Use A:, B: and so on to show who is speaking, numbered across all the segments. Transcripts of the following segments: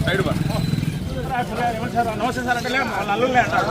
A: Side నమస్తే sir అంటే వాళ్ళ అంటారు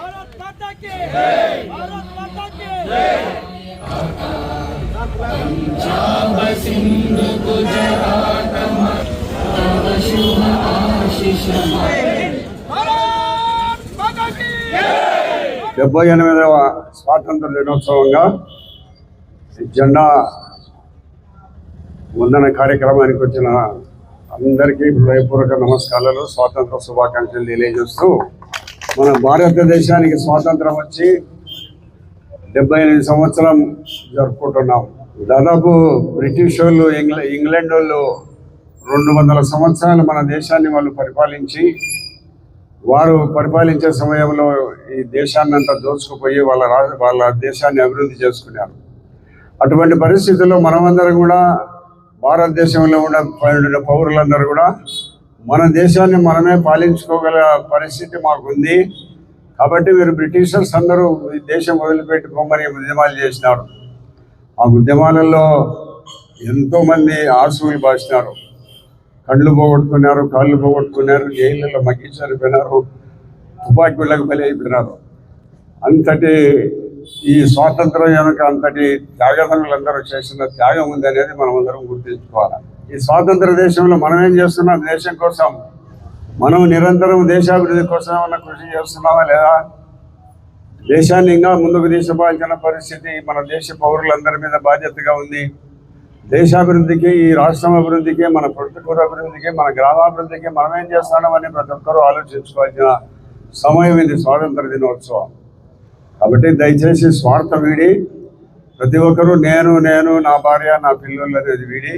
B: की भारत माता की भारत माता की
C: డెబ్బై ఎనిమిదవ స్వాతంత్ర దినోత్సవంగా ఈ జెండా వందన కార్యక్రమానికి వచ్చిన అందరికీ హృదయపూర్వక నమస్కారాలు స్వాతంత్ర శుభాకాంక్షలు తెలియజేస్తూ మన భారతదేశానికి స్వాతంత్రం వచ్చి డెబ్బై ఎనిమిది సంవత్సరం జరుపుకుంటున్నాం. దాదాపు బ్రిటిష్ వాళ్ళు ఇంగ్ల ఇంగ్లాండ్ వాళ్ళు రెండు వందల సంవత్సరాలు మన దేశాన్ని వాళ్ళు పరిపాలించి వారు పరిపాలించే సమయంలో ఈ దేశాన్ని అంతా దోచుకుపోయి వాళ్ళ రా వాళ్ళ దేశాన్ని అభివృద్ధి చేసుకున్నారు. అటువంటి పరిస్థితుల్లో మనమందరం కూడా భారతదేశంలో ఉన్న పౌరులందరూ కూడా మన దేశాన్ని మనమే పాలించుకోగల పరిస్థితి మాకుంది. కాబట్టి మీరు బ్రిటిషర్స్ అందరూ ఈ దేశం వదిలిపెట్టుకోమని ఉద్యమాలు చేసినారు. ఆ ఉద్యమాలలో ఎంతోమంది ఆసువులు బాసినారు. కళ్ళు పోగొట్టుకున్నారు కాళ్ళు పోగొట్టుకున్నారు జైళ్ళలో మగ్గి చనిపోయినారు తుపాకీలకు బలి అయిపోయినారు. అంతటి ఈ స్వాతంత్రం వెనుక అంతటి త్యాగదనులందరూ చేసిన త్యాగం ఉంది అనేది మనం అందరం గుర్తించుకోవాలి. ఈ స్వాతంత్ర దేశంలో మనం ఏం చేస్తున్నాం? దేశం కోసం. మనం నిరంతరం దేశాభివృద్ధి కోసం ఏమన్నా కృషి చేస్తున్నామా లేదా? దేశాన్ని ఇంకా ముందుకు తీసుకుపోవాల్సిన పరిస్థితి మన దేశ పౌరులందరి మీద బాధ్యతగా ఉంది. దేశాభివృద్ధికి ఈ రాష్ట్రం అభివృద్ధికి మన పుట్టుకూర అభివృద్ధికి మన గ్రామాభివృద్ధికి మనం ఏం చేస్తున్నామని ప్రతి ఒక్కరూ ఆలోచించుకోవాల్సిన సమయం ఇది స్వాతంత్ర దినోత్సవం. కాబట్టి దయచేసి స్వార్థ వీడి ప్రతి ఒక్కరూ నేను నేను నా భార్య నా పిల్లలు అనేది వీడి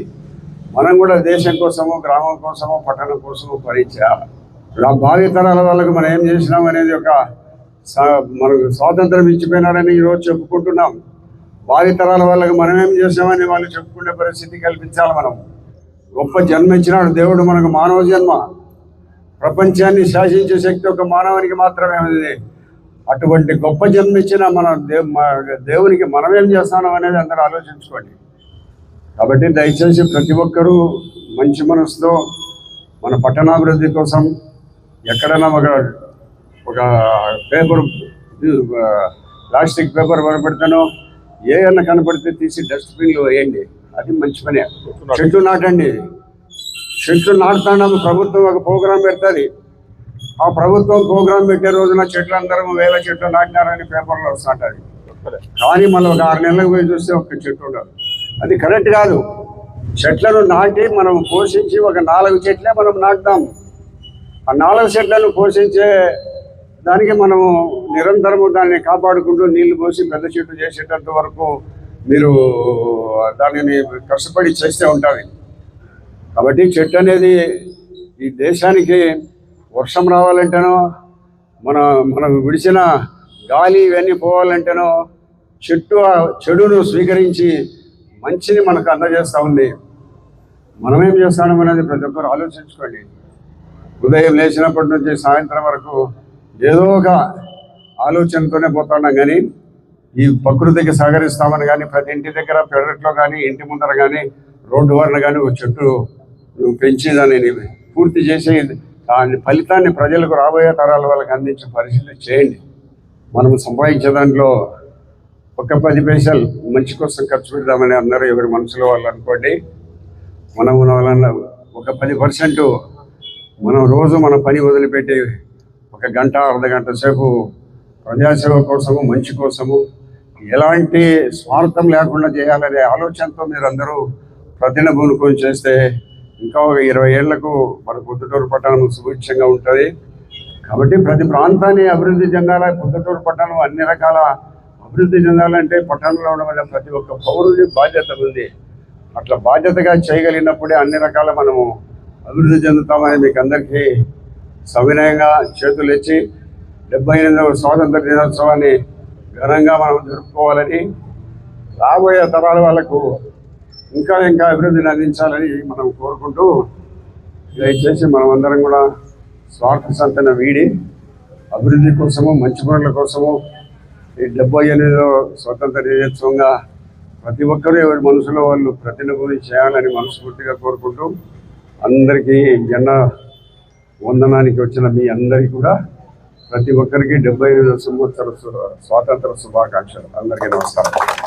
C: మనం కూడా దేశం కోసము గ్రామం కోసము పట్టణం కోసము పని ఇలా భావితరాల భావి తరాల వాళ్ళకు మనం ఏం చేసినాం అనేది ఒక మనకు స్వాతంత్రం ఇచ్చిపోయినారని ఈరోజు చెప్పుకుంటున్నాం. భావి తరాల వాళ్ళకి మనం ఏం చేసామని వాళ్ళు చెప్పుకునే పరిస్థితి కల్పించాలి మనం. గొప్ప జన్మ ఇచ్చినాడు దేవుడు మనకు మానవ జన్మ. ప్రపంచాన్ని శాసించే శక్తి ఒక మానవానికి మాత్రమే ఉంది అటువంటి గొప్ప జన్మ ఇచ్చిన మన మా- దేవునికి మనం ఏం చేస్తున్నాం అనేది అందరూ ఆలోచించుకోండి. కాబట్టి దయచేసి ప్రతి ఒక్కరూ మంచి మనసుతో మన పట్టణాభివృద్ధి కోసం ఎక్కడైనా ఒక ఒక పేపర్ ప్లాస్టిక్ పేపర్ కనపడితేనో ఏమన్నా కనపడితే తీసి డస్ట్బిన్లో వేయండి. అది మంచి పనే. చెట్లు నాటండి. చెట్లు నాటుతాము ప్రభుత్వం ఒక ప్రోగ్రాం పెడుతుంది. ఆ ప్రభుత్వం ప్రోగ్రాం పెట్టే రోజున చెట్లు అందరం వేల చెట్లు నాటినారని పేపర్లో వస్తుంటుంది. కానీ మళ్ళీ ఒక ఆరు నెలలకు పోయి చూస్తే ఒక చెట్టు ఉండదు. అది కరెక్ట్ కాదు. చెట్లను నాటి మనం పోషించి ఒక నాలుగు చెట్లే మనం నాటుదాం ఆ నాలుగు చెట్లను పోషించే దానికి మనము నిరంతరము దాన్ని కాపాడుకుంటూ నీళ్ళు పోసి పెద్ద చెట్టు చేసేటంత వరకు మీరు దానిని కష్టపడి చేస్తే ఉంటుంది. కాబట్టి చెట్టు అనేది ఈ దేశానికి వర్షం రావాలంటేనో మన మనం విడిచిన గాలి ఇవన్నీ పోవాలంటేనో చెట్టు చెడును స్వీకరించి మంచిని మనకు అందజేస్తూ ఉంది. మనమేం చేస్తాం అనేది ప్రతి ఒక్కరు ఆలోచించుకోండి. ఉదయం లేచినప్పటి నుంచి సాయంత్రం వరకు ఏదో ఒక ఆలోచనతోనే పోతున్నాం కానీ ఈ ప్రకృతికి సహకరిస్తామని కానీ ప్రతి ఇంటి దగ్గర పెరట్లో కానీ ఇంటి ముందర కానీ రోడ్డు వరన కానీ ఒక చెట్టు పెంచేదాన్ని పూర్తి చేసి దాని ఫలితాన్ని ప్రజలకు రాబోయే తరాల వాళ్ళకి అందించే పరిశీలన చేయండి. మనం సంపాదించే దాంట్లో ఒక పది పైసలు మంచి కోసం ఖర్చు పెడదామని అందరూ ఎవరి మనసులో వాళ్ళు అనుకోండి మనం మన ఒక పది పర్సెంట్ మనం రోజు మన పని వదిలిపెట్టి ఒక గంట అర్ధ గంట సేపు ప్రజాసేవ కోసము మంచి కోసము ఎలాంటి స్వార్థం లేకుండా చేయాలనే ఆలోచనతో మీరు అందరూ ప్రతిన ప్రతినబూనుకొని చేస్తే ఇంకా ఒక ఇరవై ఏళ్ళకు మన పొద్దుటూరు పట్టణం సుభిక్షంగా ఉంటుంది. కాబట్టి ప్రతి ప్రాంతాన్ని అభివృద్ధి చెందాలి? పొద్దుటూరు పట్టణం అన్ని రకాల అభివృద్ధి చెందాలంటే పట్టణంలో ఉండడం వల్ల ప్రతి ఒక్క పౌరుడి బాధ్యత ఉంది. అట్లా బాధ్యతగా చేయగలిగినప్పుడే అన్ని రకాల మనము అభివృద్ధి చెందుతామని మీకు అందరికీ సవినయంగా చేతులు ఇచ్చి డెబ్బై ఎనిమిదవ స్వాతంత్ర దినోత్సవాన్ని ఘనంగా మనం జరుపుకోవాలని రాబోయే తరాల వాళ్ళకు ఇంకా ఇంకా అభివృద్ధిని అందించాలని మనం కోరుకుంటూ దయచేసి మనం అందరం కూడా స్వార్థ సంతన వీడి అభివృద్ధి కోసము మంచి పనుల కోసము ఈ డెబ్బై ఎనిమిదిలో స్వతంత్ర దినోత్సవంగా ప్రతి ఒక్కరూ ఎవరి మనసులో వాళ్ళు ప్రతినిధులు చేయాలని మనస్ఫూర్తిగా కోరుకుంటూ అందరికీ జెండా వందనానికి వచ్చిన మీ అందరికీ కూడా ప్రతి ఒక్కరికి డెబ్బై ఎనిమిదో సంవత్సర స్వాతంత్ర శుభాకాంక్షలు. అందరికీ నమస్కారం.